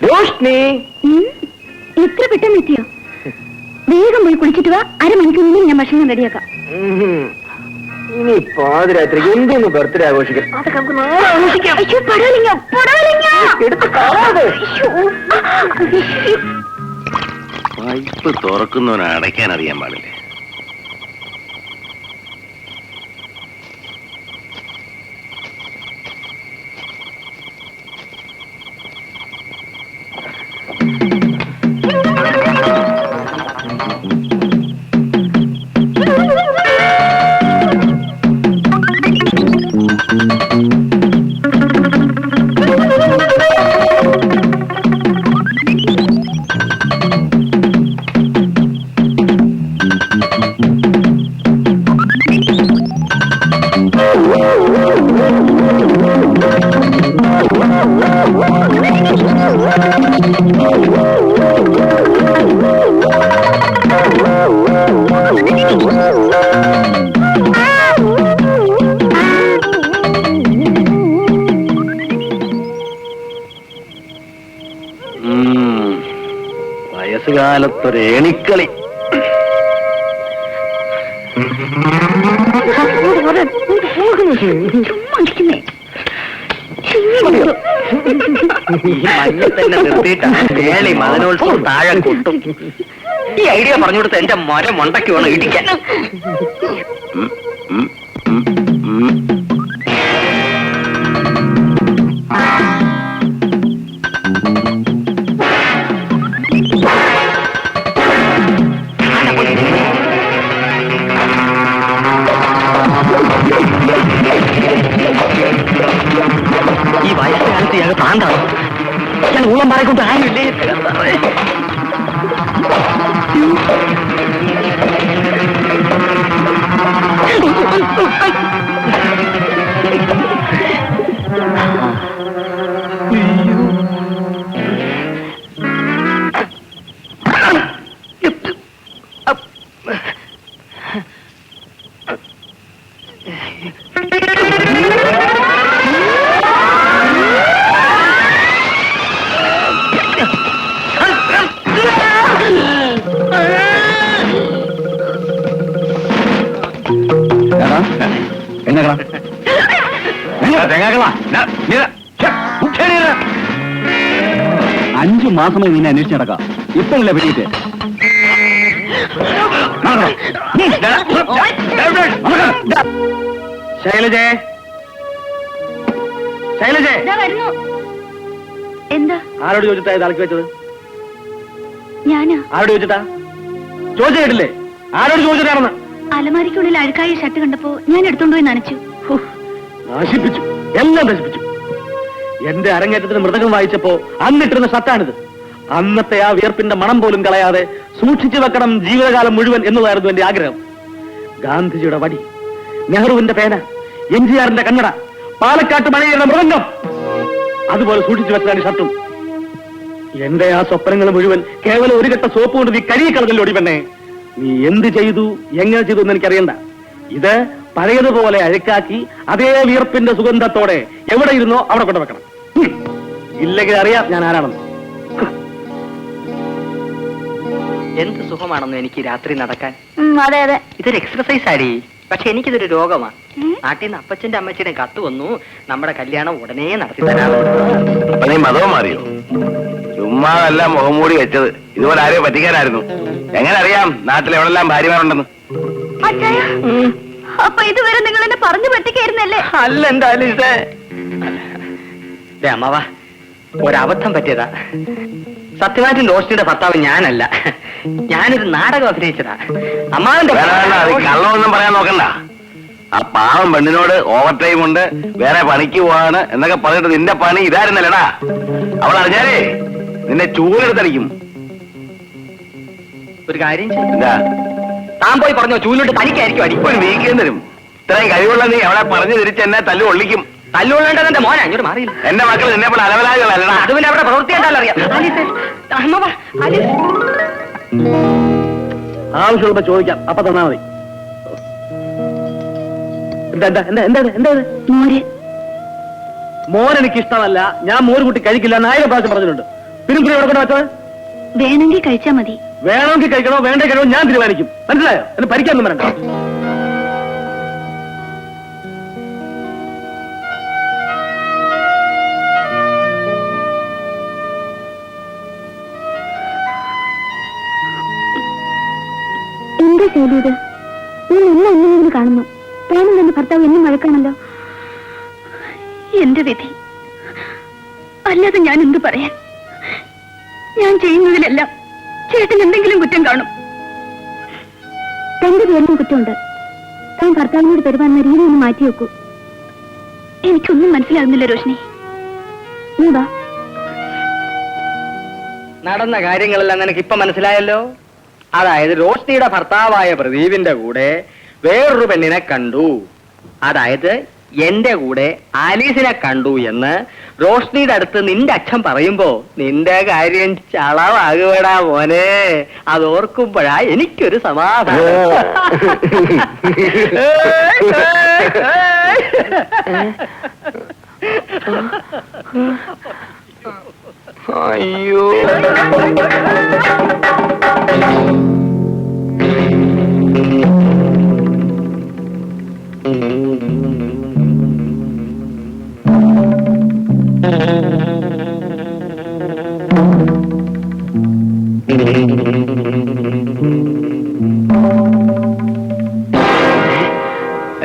രോഷ്ണി ഇത്ര പെട്ടെന്ന് എത്തിയോ? വേഗം പോയി കുളിച്ചിട്ട് വാ. അരമണിക്കൂറിനുള്ളിൽ ഞാൻ ഭക്ഷണം റെഡിയാക്കാം. ഇനി പാതിരാത്രി എന്തൊന്ന് ബർത്ത്ഡേ ആഘോഷിക്കാം? അതൊക്കെ നമുക്ക് നാളെ ആഘോഷിക്കാം. എടുത്ത് കളാതെ പൈപ്പ് തുറക്കുന്നവനെ അടയ്ക്കാൻ അറിയാൻ പാടില്ലേ? ഈ തന്നെ നിർത്തിയിട്ടാണ് വേളി മദനോത്സവം താഴെ കൊട്ടും. ഈ ഐഡിയ പറഞ്ഞു കൊടുത്ത എന്റെ മരം ഉണ്ടക്കി വേണം ഇടിക്കാൻ. ഊളം പറയിക്കൊണ്ട് ആരുമില്ലേ എന്നേക്കടാ? അഞ്ചു മാസമായി നിന്നെ അന്വേഷിച്ച് നടക്കാം. ഇപ്പഴല്ലേ പറ്റിയിട്ട്? ശൈലജേ. ശൈലജേ. വരുന്നു. എന്താ? ആരോട് ചോദിച്ചിട്ടാ ഇത് അലക്കി വെച്ചത്? ഞാനാ? ആരോട് ചോദിച്ചിട്ടാ? ചോദിച്ചു കേട്ടില്ലേ? ആരോട് ചോദിച്ചിട്ടാണെന്ന്? അലമാരിക്കുള്ളിൽ അഴുക്കായ ഷർട്ട് കണ്ടപ്പോ ഞാൻ എടുത്തോണ്ടുപോയി നനച്ചു. നശിപ്പിച്ചു. എല്ലാം നശിപ്പിച്ചു. എന്റെ അരങ്ങേറ്റത്തിന് മൃതകം വായിച്ചപ്പോ അന്നിട്ടിരുന്ന ഷർട്ടാണിത്. അന്നത്തെ ആ വിയർപ്പിന്റെ മണം പോലും കളയാതെ സൂക്ഷിച്ചു വെക്കണം ജീവിതകാലം മുഴുവൻ എന്നതായിരുന്നു എന്റെ ആഗ്രഹം. ഗാന്ധിജിയുടെ വടി നെഹ്റുവിന്റെ പേന എം ജി ആറിന്റെ കണ്ണട പാലക്കാട്ട് മഴയുടെ മൃദംഗം. അതുപോലെ സൂക്ഷിച്ചു വെച്ചതാണ് ഷർട്ടും. എന്റെ ആ സ്വപ്നങ്ങൾ മുഴുവൻ കേവലം ഒരു കെട്ട സോപ്പ് കൊണ്ട് നീ കഴുകിക്കളഞ്ഞല്ലോടി പെണ്ണെ നീ എന്ത് ചെയ്തു എങ്ങനെ ചെയ്തു എന്ന് എനിക്കറിയണ്ട. ഇത് പഴയതുപോലെ അഴുക്കാക്കി അതേ വിയർപ്പിന്റെ സുഗന്ധത്തോടെ എവിടെ ഇരുന്നോ അവിടെ കൊണ്ടുവെക്കണം. ഇല്ലെങ്കിൽ അറിയാം ഞാൻ ആരാണെന്ന്. എന്ത് സുഖമാണെന്ന് എനിക്ക് രാത്രി നടക്കാൻ? അതെ അതെ. ഇതൊരു എക്സർസൈസ് ആടി. പക്ഷെ എനിക്കിതൊരു രോഗമാണ്. നാട്ടിൽ നിന്ന് അപ്പച്ചന്റെ അമ്മച്ചിയുടെ കത്ത് വന്നു. നമ്മുടെ കല്യാണം ഉടനെ നടത്തി തരാമെന്ന് മതവും മാറിയോ? ചുമ്മാതല്ല മുഖം മൂടി വെച്ചത്. ഇതുപോലെ ആരെയോ പറ്റിക്കാനായിരുന്നു. എങ്ങനെ അറിയാം നാട്ടിൽ എവിടെല്ലാം ഭാര്യമാരുണ്ടെന്ന്? അപ്പൊ ഇതുവരെ നിങ്ങൾ എന്നെ പറഞ്ഞു പറ്റിക്കായിരുന്നല്ലേ? അല്ല എന്താ അലീസേ അമ്മാവാ ഒരബദ്ധം പറ്റിയതാ. സത്യമായിട്ടും ലോസ്റ്റിയുടെ ഭർത്താവ് ഞാനല്ല. ഞാനൊരു നാടകം അഭിനയിച്ചതാ. അമ്മാവന്റെ കള്ളമൊന്നും പറയാൻ നോക്കണ്ട. ആ പാവം പെണ്ണിനോട് ഓവർ ടൈം ഉണ്ട് വേറെ പണിക്ക് പോവാണ് എന്നൊക്കെ പറഞ്ഞിട്ട് നിന്റെ പണി ഇതായിരുന്നല്ലടാ. അവൾ അറിഞ്ഞാലേ നിന്നെ ചൂലെടുത്തടിക്കും. ഒരു കാര്യം ചെയ്യാ. എന്താ? താൻ പോയി പറഞ്ഞു ചൂലിട്ട് തനിക്കായിരിക്കും അടി. ഒരു വീക്കേം തരും ഇത്രയും കഴിവുള്ള നീ അവളെ പറഞ്ഞു തിരിച്ച് എന്നെ തല്ലു ഒള്ളിക്കും തല്ലുകൊള്ളേണ്ടത് എന്റെ മോനെ ഇങ്ങോട്ട് മാറിയില്ല. എന്റെ മക്കൾ നിന്നെ പോലെ അലവലാകളല്ല അത് പിന്നെ അവിടെ പ്രവൃത്തി കണ്ടാൽ അറിയാം? ആലീസേ, അമ്മാവ, ആലീസ്. ആവശ്യമുള്ളപ്പോ ചോദിക്കാം അപ്പൊ തന്നാ മതി. എന്താ എന്താ എന്താ എന്താ ഇത്? എന്താ ഇത്? മോൻ എനിക്ക് ഇഷ്ടമല്ല ഞാൻ മോര് കുട്ടി കഴിക്കില്ല എന്ന് ആയിരം പ്രാവശ്യം പറഞ്ഞിട്ടുണ്ട്. പിന്നെ ഇവിടെ കൊണ്ട് വെച്ചത് വേണമെങ്കിൽ കഴിച്ചാ മതി. വേണമെങ്കിൽ കഴിക്കണോ വേണ്ട കഴിക്കണോ ഞാൻ തീരുമാനിക്കും. മനസ്സിലായോ? എന്നെ ഭരിക്കാനൊന്നും വരണ്ട. എന്താ നീ എന്നെ എന്നെങ്കിലും കാണുന്നു. പ്രേമം തന്റെ ഭർത്താവ് എന്നും വഴക്കാണല്ലോ. എന്റെ വിധി. അല്ലാതെ ഞാൻ എന്ത് പറയാൻ? ഞാൻ ചെയ്യുന്നതിലെല്ലാം ചേട്ടൻ എന്തെങ്കിലും കുറ്റം കാണും. തന്റെ പേരിലും കുറ്റമുണ്ട്. താൻ ഭർത്താവിനോട് പെരുമാറുന്ന രീതി ഒന്ന് മാറ്റി വെക്കൂ. എനിക്കൊന്നും മനസ്സിലാകുന്നില്ല രോഷിനി നടന്ന കാര്യങ്ങളെല്ലാം നിനക്ക് ഇപ്പൊ മനസ്സിലായല്ലോ? അതായത് റോഷ്നിയുടെ ഭർത്താവായ പ്രദീപിന്റെ കൂടെ വേറൊരു പെണ്ണിനെ കണ്ടു. അതായത് എന്റെ കൂടെ ആലീസിനെ കണ്ടു എന്ന് റോഷ്നിയുടെ അടുത്ത് നിന്റെ അച്ഛൻ പറയുമ്പോ നിന്റെ കാര്യം ചളവാകുവടാ മോനെ. അത് ഓർക്കുമ്പോഴാ എനിക്കൊരു സമാധാനം. അയ്യോ.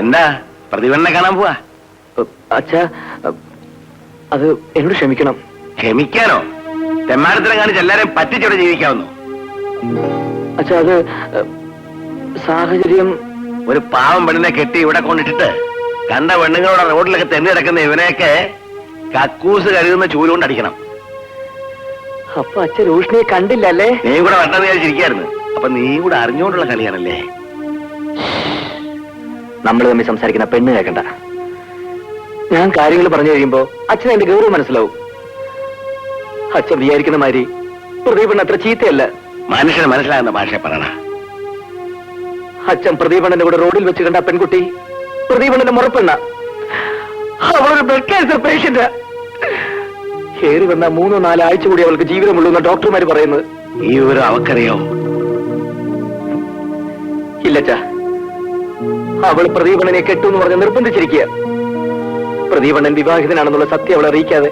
എന്താ? പ്രതിഭനെ കാണാൻ പോവാ? അച്ഛാ അത് എന്നോട് ക്ഷമിക്കണം. ക്ഷമിക്കാനോ? തെമ്മാരത്തിനെ കാണിച്ച് എല്ലാരെയും പറ്റിച്ചോടെ ജീവിക്കാവുന്നു. അച്ഛാ അത് സാഹചര്യം ഒരു പാവം പെണ്ണിനെ കെട്ടി ഇവിടെ കൊണ്ടിട്ടിട്ട് കണ്ട പെണ്ണുങ്ങളോട് റോഡിലൊക്കെ തെന്നി കിടക്കുന്ന ഇവനെയൊക്കെ കക്കൂസ് കരുതുന്ന ചൂലുകൊണ്ട് അടിക്കണം. അപ്പൊ അച്ഛൻ രൂഷ്ണിയെ കണ്ടില്ലല്ലേ? നീ കൂടെ വട്ടം വിചാരിച്ചിരിക്കായിരുന്നു അപ്പൊ നീ കൂടെ അറിഞ്ഞുകൊണ്ടുള്ള കളിയാണല്ലേ? നമ്മൾ തമ്മിൽ സംസാരിക്കുന്ന പെണ്ണ് കേൾക്കണ്ട ഞാൻ കാര്യങ്ങൾ പറഞ്ഞു കഴിയുമ്പോ അച്ഛൻ എന്റെ ഗൗരവം മനസ്സിലാവും. അച്ഛൻ വിചാരിക്കുന്ന മാതിരി പ്രദീപണ്ണ അത്ര ചീത്തയല്ല. മനുഷ്യന് മനസ്സിലാകുന്ന ഭാഷ പറയണ. അച്ഛൻ പ്രദീപണ്ണന്റെ കൂടെ റോഡിൽ വെച്ച് കണ്ട പെൺകുട്ടി പ്രദീപണ്ണന്റെ മുറപ്പെണ്ണ. അവളൊരു ബ്ലഡ് ക്യാൻസർ പേഷ്യന്റ് കയറി വന്ന മൂന്നോ നാലോ ആഴ്ച കൂടി അവൾക്ക് ജീവിതമുള്ളൂ എന്ന് ഡോക്ടർമാര് പറയുന്നത്. ഈ വിവരം അവക്കറിയോ ഇല്ലച്ച അവൾ പ്രദീപണനെ കെട്ടു എന്ന് പറഞ്ഞ് നിർബന്ധിച്ചിരിക്കുക. പ്രദീപണൻ വിവാഹിതനാണെന്നുള്ള സത്യം അവളെ അറിയിക്കാതെ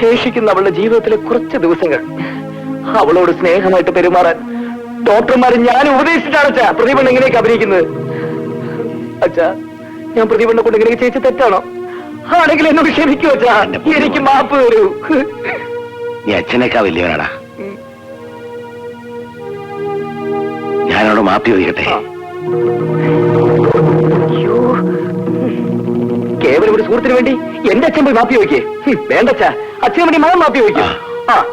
ശേഷിക്കുന്ന അവളുടെ ജീവിതത്തിലെ കുറച്ച് ദിവസങ്ങൾ അവളോട് സ്നേഹമായിട്ട് പെരുമാറാൻ ഡോക്ടർമാർ ഞാൻ ഉപദേശിച്ചിട്ടാണ് അച്ഛാ. പ്രദീപണ്ണൻ എങ്ങനെയൊക്കെ അഭിനയിക്കുന്നത്? അച്ഛാ ഞാൻ പ്രദീപണ്ണെ കൊണ്ട് ഇങ്ങനെയൊക്കെ ചേച്ചി തെറ്റാണോ? ആണെങ്കിൽ എന്നോട് ക്ഷമിക്കോ അച്ഛാ. എനിക്ക് മാപ്പ് തരൂ. നീ അച്ഛനേക്കാ വലിയവനാടാ. ഞാനോട് മാപ്പി ചോദിക്കട്ടെ. കേവലം ഒരു സുഹൃത്തിന് വേണ്ടി എന്റെ അച്ഛൻ പോയി മാപ്പി ചോദിക്കേ. വേണ്ടച്ചാ അച്ഛന് വേണ്ടി മകൻ മാപ്പി ചോദിക്കേ. ആ.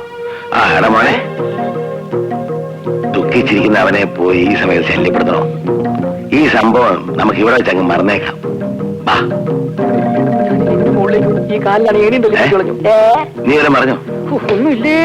എടാ മോനെ. ദുഃഖിച്ചിരിക്കുന്ന അവനെ പോയി ഈ സമയത്ത് ശല്യപ്പെടുത്തണം? ഈ സംഭവം നമുക്ക് ഇവിടെ വെച്ച് അങ്ങ് മറന്നേക്കാം ഈ കാലിലാണ് ഏണിയുണ്ടല്ലോ? കളഞ്ഞു നീ ഇവിടെ മറഞ്ഞോ ഒന്നുമില്ലേ?